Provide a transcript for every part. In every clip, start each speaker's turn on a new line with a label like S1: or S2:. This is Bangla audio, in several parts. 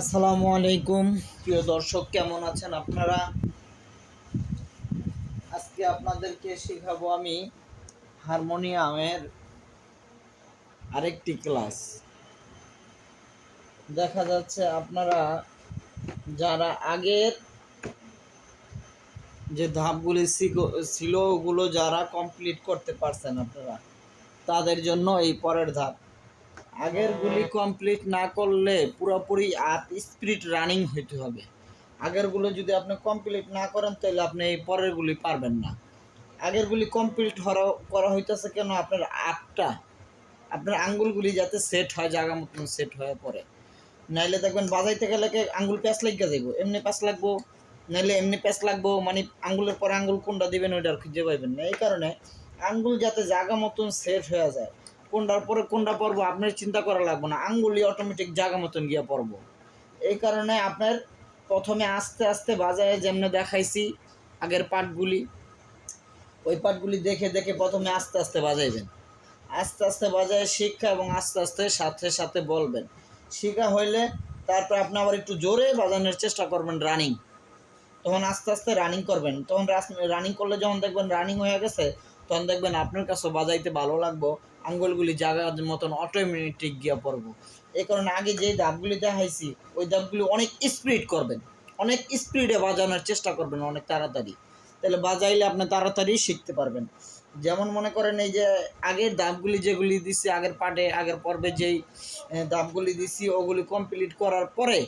S1: আসসালামু আলাইকুম। প্রিয় দর্শক, কেমন আছেন আপনারা? আজকে আপনাদেরকে শেখাবো আমি হারমোনিয়ামের আরেকটি ক্লাস। দেখা যাচ্ছে আপনারা যারা আগের যে ধাপগুলি ছিল ওগুলো যারা কমপ্লিট করতে পারছেন আপনারা, তাদের জন্য এই পরের ধাপ। আগের গুলি কমপ্লিট না করলে পুরোপুরি আপ স্পিরিট রানিং হইতে হবে। আগেরগুলো যদি আপনি কমপ্লিট না করেন, তাহলে আপনি এই পরেরগুলি পারবেন না। আগেরগুলি কমপ্লিট করা হইতেছে কেন? আপনার আপটা আপনার আঙ্গুলগুলি যাতে সেট হয় জায়গা মতন সেট হয়ে পড়ে। নাইলে দেখবেন বাজাইতে গেলে আঙ্গুল প্যাঁচ লাগিয়ে যাইব। এমনি প্যাঁচ লাগবো, নাইলে এমনি প্যাঁচ লাগবো মানে আঙ্গুলের পরে আঙ্গুল কোনটা দিবেন, ওইটা আর খুঁজে পাইবেন না। এই কারণে আঙ্গুল যাতে জায়গা মতন সেট হয়ে যায় কোনটার পরে কোনটা পড়ব আপনার চিন্তা করা লাগবে না। আঙ্গুলি অটোমেটিক জায়গা মতন গিয়ে পড়ব এই কারণে আপনার প্রথমে আস্তে আস্তে বাজারে যেমনি দেখাইছি, আগের পার্টগুলি ওই পার্টগুলি দেখে দেখে প্রথমে আস্তে আস্তে বাজাইবেন। আস্তে আস্তে বাজায় শিক্ষা এবং আস্তে আস্তে সাথে সাথে বলবেন। শিক্ষা হইলে তারপর আপনি আবার একটু জোরে বাজানোর চেষ্টা করবেন রানিং তখন আস্তে আস্তে রানিং করবেন। তখন রানিং করলে যখন দেখবেন রানিং হয়ে গেছে তখন দেখবেন আপনার কাছে বাজাইতে ভালো লাগবো, আঙ্গুলগুলি জায়গার মতন অটোমেটিক গিয়া পড়ব। এই কারণে আগে যে দাবগুলি দেখাইছি, ওই দাবগুলি অনেক স্পিড করবেন, অনেক স্পিডে বাজানোর চেষ্টা করবেন অনেক তাড়াতাড়ি। তাহলে বাজাইলে আপনি তাড়াতাড়ি শিখতে পারবেন। যেমন মনে করেন এই যে আগের দাবগুলি যেগুলি দিছি, আগের পার্টে আগের পর্বে যেই দাবগুলি দিছি, ওগুলি কমপ্লিট করার পরে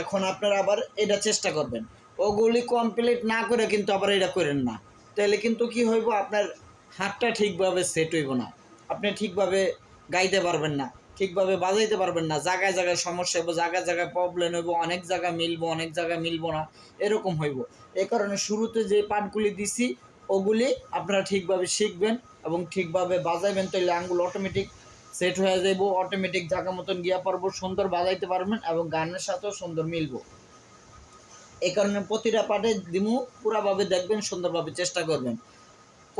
S1: এখন আপনারা আবার এটা চেষ্টা করবেন। ওগুলি কমপ্লিট না করে কিন্তু আবার এটা করেন না। তাহলে কিন্তু কি হইব, আপনার হাতটা ঠিকভাবে সেট হইব না। আপনি ঠিকভাবে গাইতে পারবেন না, ঠিকভাবে বাজাইতে পারবেন না, জায়গায় জায়গায় সমস্যা হইব, জায়গায় জায়গায় প্রবলেম হইব, অনেক জায়গায় মিলবো, অনেক জায়গায় মিলবো না, এরকম হইব। এ কারণে শুরুতে যে পার্টগুলি দিছি, ওগুলি আপনারা ঠিকভাবে শিখবেন এবং ঠিকভাবে বাজাইবেন তাহলে আঙ্গুল অটোমেটিক সেট হয়ে যাইব অটোমেটিক জায়গা মতন গিয়া পারব, সুন্দর বাজাইতে পারবেন এবং গানের সাথেও সুন্দর মিলবো। এই কারণে প্রতিটা পার্টে দিমু, পুরাভাবে দেখবেন, সুন্দরভাবে চেষ্টা করবেন।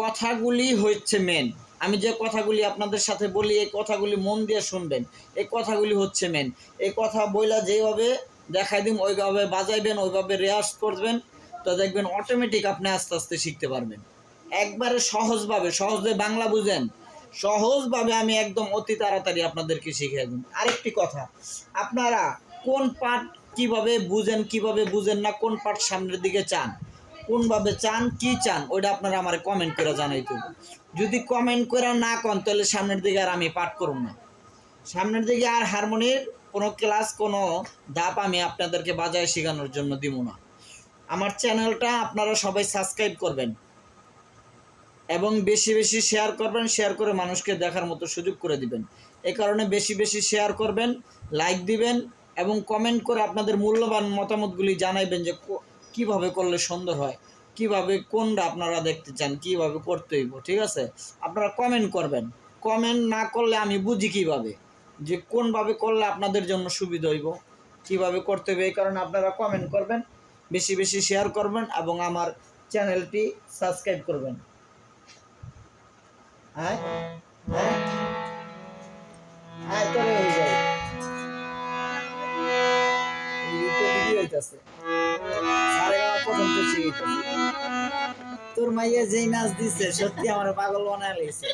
S1: কথাগুলি হচ্ছে মেন আমি যে কথাগুলি আপনাদের সাথে বলি, এই কথাগুলি মন দিয়ে শুনবেন। এই কথাগুলি হচ্ছে মেন এই কথা বইলা যেভাবে দেখাই দিন ওইভাবে বাজাইবেন, ওইভাবে রেয়াজ করবেন, তো দেখবেন অটোমেটিক আপনি আস্তে আস্তে শিখতে পারবেন। একবারে সহজভাবে, সহজে বাংলা বুঝেন। সহজভাবে আমি একদম অতি তাড়াতাড়ি আপনাদেরকে শিখিয়ে দিন আরেকটি কথা, আপনারা কোন পার্ট কীভাবে বুঝেন কীভাবে বুঝেন না, কোন পার্ট সামনের দিকে চান? কোনভাবে চান, কি চান, ওইটা আপনারা আমার কমেন্ট করে জানাইতে হবে। যদি কমেন্ট করে না কন, তাহলে সামনের দিকে আর আমি পাঠ করব না। সামনের দিকে আর হারমোনির কোনো ক্লাস কোনো ধাপ আমি আপনাদেরকে বাজায় শেখানোর জন্য দিব না। আমার চ্যানেলটা আপনারা সবাই সাবস্ক্রাইব করবেন এবং বেশি বেশি শেয়ার করবেন শেয়ার করে মানুষকে দেখার মতো সুযোগ করে দিবেন। এ কারণে বেশি বেশি শেয়ার করবেন লাইক দিবেন এবং কমেন্ট করে আপনাদের মূল্যবান মতামতগুলি জানাইবেন যে কীভাবে করলে সুন্দর হয়? কীভাবে, কোনটা আপনারা দেখতে চান? কীভাবে করতে হইব? ঠিক আছে? আপনারা কমেন্ট করবেন। কমেন্ট না করলে আমি বুঝি কীভাবে? যে কোনভাবে করলে আপনাদের জন্য সুবিধা হইব? কীভাবে করতে হবে? এই কারণে আপনারা কমেন্ট করবেন, বেশি বেশি শেয়ার করবেন এবং আমার চ্যানেলটি সাবস্ক্রাইব করবেন। হ্যাঁ হ্যাঁ তোরে হয়ে যাবে হইতাছে। শিখাইতাছে তোর মাইয়া যেই নাচ দিছে সত্যি আমার পাগল বানায় লাইছে।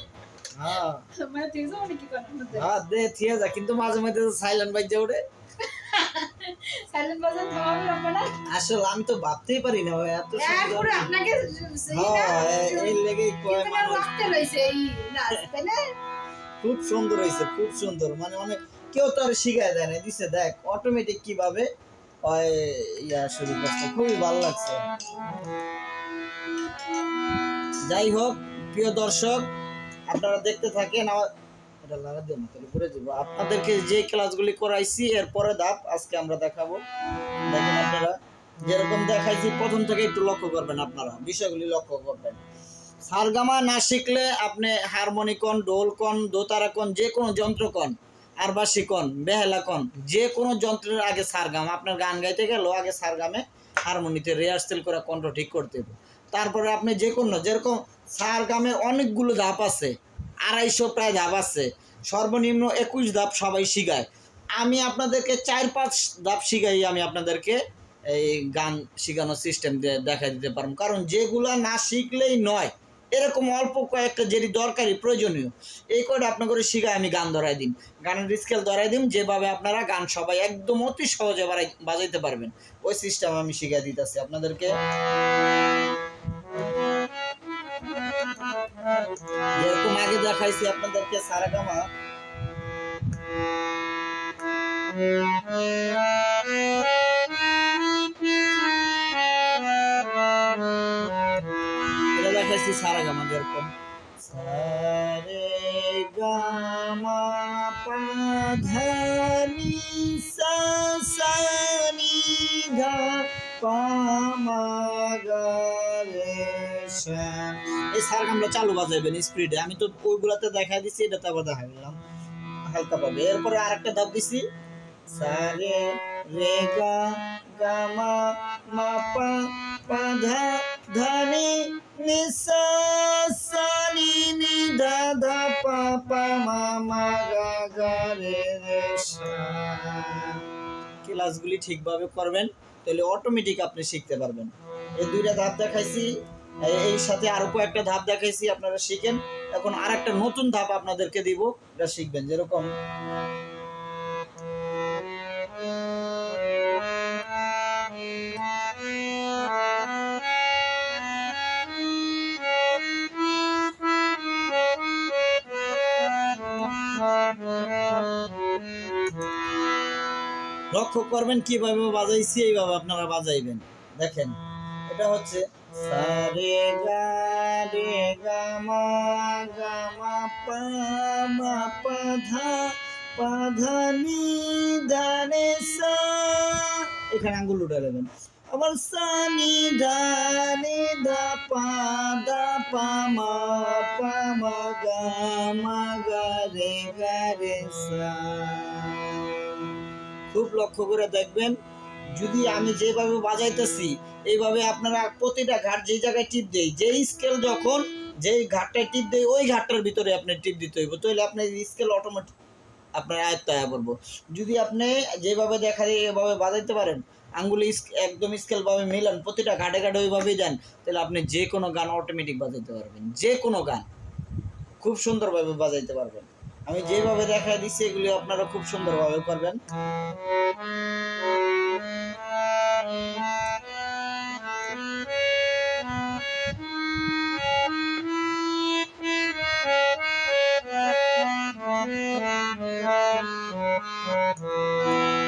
S1: হ্যাঁ। হ্যাঁ কিন্তু মাঝে মাঝে সাইলেন্ট বাজে ওঠে আসলে আমি তো ভাবতেই পারি না ভাই এত সুন্দর
S2: আপনাকে
S1: হ্যাঁ এই খুব সুন্দর হয়েছে খুব সুন্দর। মানে অনেক কেউ তো আর শিখায় দেয় না দিছে দেখ অটোমেটিক কীভাবে খুবই ভালো লাগছে। যাই হোক, প্রিয় দর্শক, আপনারা দেখতে থাকেন, আমার আপনাদেরকে যে ক্লাসগুলি করাইছি এরপরে ধাপ আজকে আমরা দেখাবো। দেখেন আপনারা, যেরকম দেখাইছি, প্রথম থেকে একটু লক্ষ্য করবেন আপনারা, বিষয়গুলি লক্ষ্য করবেন। সারগামা না শিখলে আপনি হারমোনি কন ডোল কন দোতারা যে কোনো যন্ত্র কন আরবাসি কন বেহেলা কন, যে কোনো যন্ত্রের আগে সারগাম। আপনার গান গাইতে গেলেও আগে সারগামে হারমোনিতে রিহার্সেল করে কণ্ঠ ঠিক করতে হবে। তারপরে আপনি যে কোনো, যেরকম সারগামের অনেকগুলো ধাপ আছে, আড়াইশো প্রায় ধাপ আছে, সর্বনিম্ন একুশ ধাপ সবাই শিখায়। আমি আপনাদেরকে চার পাঁচ ধাপ শিখাই আমি আপনাদেরকে এই গান শেখানোর সিস্টেম দেখাই দিতে পারব। কারণ যেগুলা না শিখলেই নয় এরকম অল্প কয়েকটা যেটি দরকারি, প্রয়োজনীয়, এই করে আপনার করে শিখাই আমি গান ধরাই দিন। গানের স্কেল ধরাই দিন, যেভাবে আপনারা গান সবাই একদম অতি সহজে বাজাইতে পারবেন। ওই সিস্টেম আমি শিখাই দিতেছি আপনাদেরকে। যেরকম আগে দেখাইছি আপনাদেরকে, সারাগামা। এটা দেখাইছি সারাগামা যেরকম সারে গামা পাধানি সা সা নি ধা পা মা গা রে। এই সারগামটা চালু বাজাইবেন স্পিডে। আমি তো ওইগুলাতে দেখা দিছি এটাতে আবার দেখা দিলাম হালকা পাবে। এরপরে আরেকটা ধাপ দিছি। সারে রে গা গা মা মা পা পা ধা পা মা মা গা গা রে ক্লাসগুলি ঠিকভাবে করবেন, তাহলে অটোমেটিক আপনি শিখতে পারবেন। এই দুইটা ধাপ দেখাইছি এই সাথে আরও কয়েকটা ধাপ দেখাইছি, আপনারা শিখেন। এখন আর একটা নতুন ধাপ আপনাদেরকে দিব, এটা শিখবেন, যেরকম লক্ষ্য করবেন কীভাবে বাজাইছি, এইভাবে আপনারা বাজাইবেন। দেখেন, এটা হচ্ছে সা রে গা রে গা, মা পা ধা পা ধা, নি, ধা এখানে আঙ্গুল উঠে নেবেন আবার সা, নি, ধা পা দা পা, মা পা, মা গা মা গা, রে গা, রে সা। খুব লক্ষ্য করে দেখবেন। যদি আমি যেভাবে বাজাইতেছি, এইভাবে আপনারা প্রতিটা ঘাট যেই জায়গায় টিপ দেই, যেই স্কেল যখন যেই ঘাটটায় টিপ দেই, ওই ঘাটটার ভিতরে আপনি টিপ দিতে হইব। তাহলে আপনার স্কেল অটোমেটিক আপনার আয়ত্ত আয়া পড়ব। যদি আপনি যেভাবে দেখা যায় এভাবে বাজাইতে পারেন, আঙ্গুলি একদম স্কেলভাবে মিলান, প্রতিটা ঘাটে ঘাটে ওইভাবেই যান তাহলে আপনি যে কোনো গান অটোমেটিক বাজাইতে পারবেন। যে কোনো গান, খুব সুন্দরভাবে বাজাইতে পারবেন। আমি যেভাবে দেখা দিচ্ছি এগুলি আপনারা খুব সুন্দরভাবে করবেন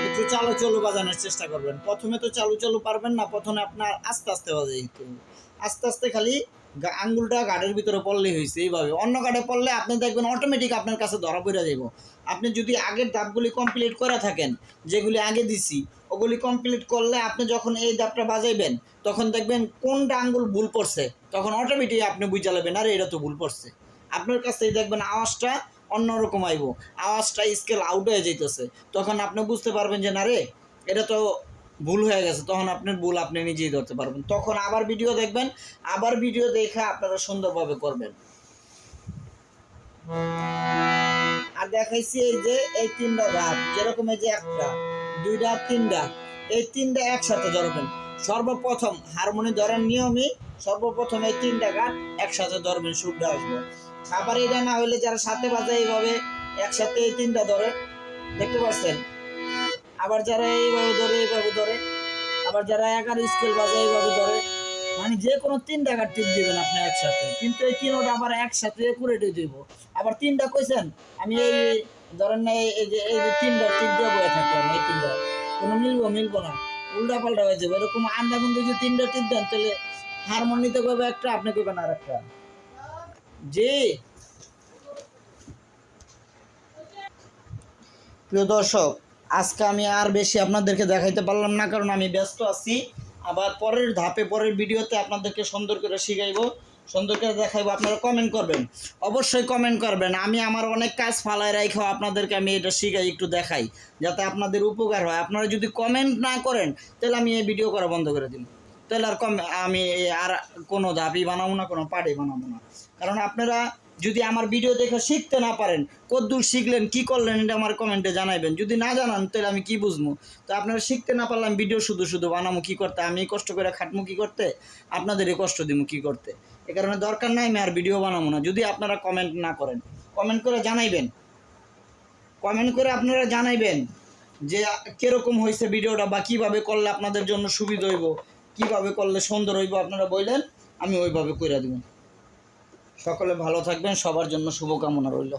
S1: একটু চালু চালু বাজানোর চেষ্টা করবেন প্রথমে তো চালু চালু পারবেন না, প্রথমে আপনার আস্তে আস্তে হবে। আস্তে আস্তে খালি আঙ্গুলটা গাড়ির ভিতরে পড়লেই হয়েছে এইভাবে। অন্য গাড়ে পড়লে আপনি দেখবেন অটোমেটিক আপনার কাছে ধরা পড়ে যাব আপনি যদি আগের ধাপগুলি কমপ্লিট করে থাকেন, যেগুলি আগে দিছি, ওগুলি কমপ্লিট করলে আপনি যখন এই ধাপটা বাজাইবেন, তখন দেখবেন কোনটা আঙ্গুল ভুল পড়ছে তখন অটোমেটিক আপনি বুঝা নেবেন আরে এটা তো ভুল পড়ছে আপনার কাছ থেকে দেখবেন আওয়াজটা অন্যরকম আইব। আওয়াজটা স্কেল আউট হয়ে যাইতেছে। তখন আপনি বুঝতে পারবেন যে, না রে, এটা তো ভুল হয়ে গেছে, তখন আপনার ভুল আপনি নিজেই ধরতে পারবেন। তখন আবার ভিডিও দেখবেন, আবার ভিডিও দেখে আপনারা সুন্দরভাবে করবেন। আর দেখাইছি এই যে, এই তিনটা ধাপ যেরকম এই যে একটা, দুইটা, তিনটা, এই তিনটা একসাথে ধরবেন। সর্বপ্রথম হারমোনি ধরার নিয়মই, সর্বপ্রথম এই তিনটা গান একসাথে ধরবেন সুরটা আসবে। আবার এটা না হলে যারা সাথে বাজে এইভাবে একসাথে এই তিনটা ধরে, দেখতে পাচ্ছেন? আবার যারা এইভাবে ধরে এইভাবে ধরে, আবার যারা একার স্কেল বাজে, এইভাবে ধরে মানে যে কোনো তিনটা কাঠ টিপ দিবেন আপনি একসাথে। কিন্তু এই তিনটা আবার একসাথে একুরেটে দিব। আবার তিনটা কইছেন, আমি এই ধরেন না, এই- যে, এই যে তিনটা টিপ দিয়ে বয়ে থাকলাম, এই তিনটা। কোনো মিলবো মিলবো না। উল্টা পাল্টা হয়ে যাবে। এরকম আন্ডা কিন্তু যে তিনটা টিপ দেন, তাহলে হারমোনিতে কবে একটা, আপনি কইবেন আর একটা জি। প্রিয় দর্শক আজকে আমি আর বেশি আপনাদেরকে দেখাইতে পারলাম না, কারণ আমি ব্যস্ত আছি। আবার পরের ধাপে, পরের ভিডিওতে আপনাদেরকে সুন্দর করে শিখাইবো, সুন্দর করে দেখাইবো। আপনারা কমেন্ট করবেন, অবশ্যই কমেন্ট করবেন। আমি আমার অনেক কাজ ফালায় রাখাও আপনাদেরকে আমি এটা শিখাই, একটু দেখাই, যাতে আপনাদের উপকার হয়। আপনারা যদি কমেন্ট না করেন, তাহলে আমি এই ভিডিও করা বন্ধ করে দিন তাহলে আর কম আমি আর কোনো ধাপই বানাবো না, কোনো পাড়ি বানাবো না। কারণ আপনারা যদি আমার ভিডিও দেখে শিখতে না পারেন, কদ্দূর শিখলেন, কি করলেন এটা আমার কমেন্টে জানাইবেন। যদি না জানান, তাহলে আমি কি বুঝব? তো আপনারা শিখতে না পারলাম ভিডিও শুধু শুধু বানামো কি করতে? আমি কষ্ট করে খাটমু কি করতে? আপনাদেরই কষ্ট দিমু কি করতে? এ কারণে দরকার নাই আমি আর ভিডিও বানাবো না। যদি আপনারা কমেন্ট না করেন কমেন্ট করে জানাইবেন। কমেন্ট করে আপনারা জানাইবেন যে কীরকম হয়েছে ভিডিওটা বা কীভাবে করলে আপনাদের জন্য সুবিধা হইব, কীভাবে করলে সুন্দর হইব, আপনারা বললেন, আমি ওইভাবে কইরা দিব সকলে ভালো থাকবেন সবার জন্য শুভকামনা রইল।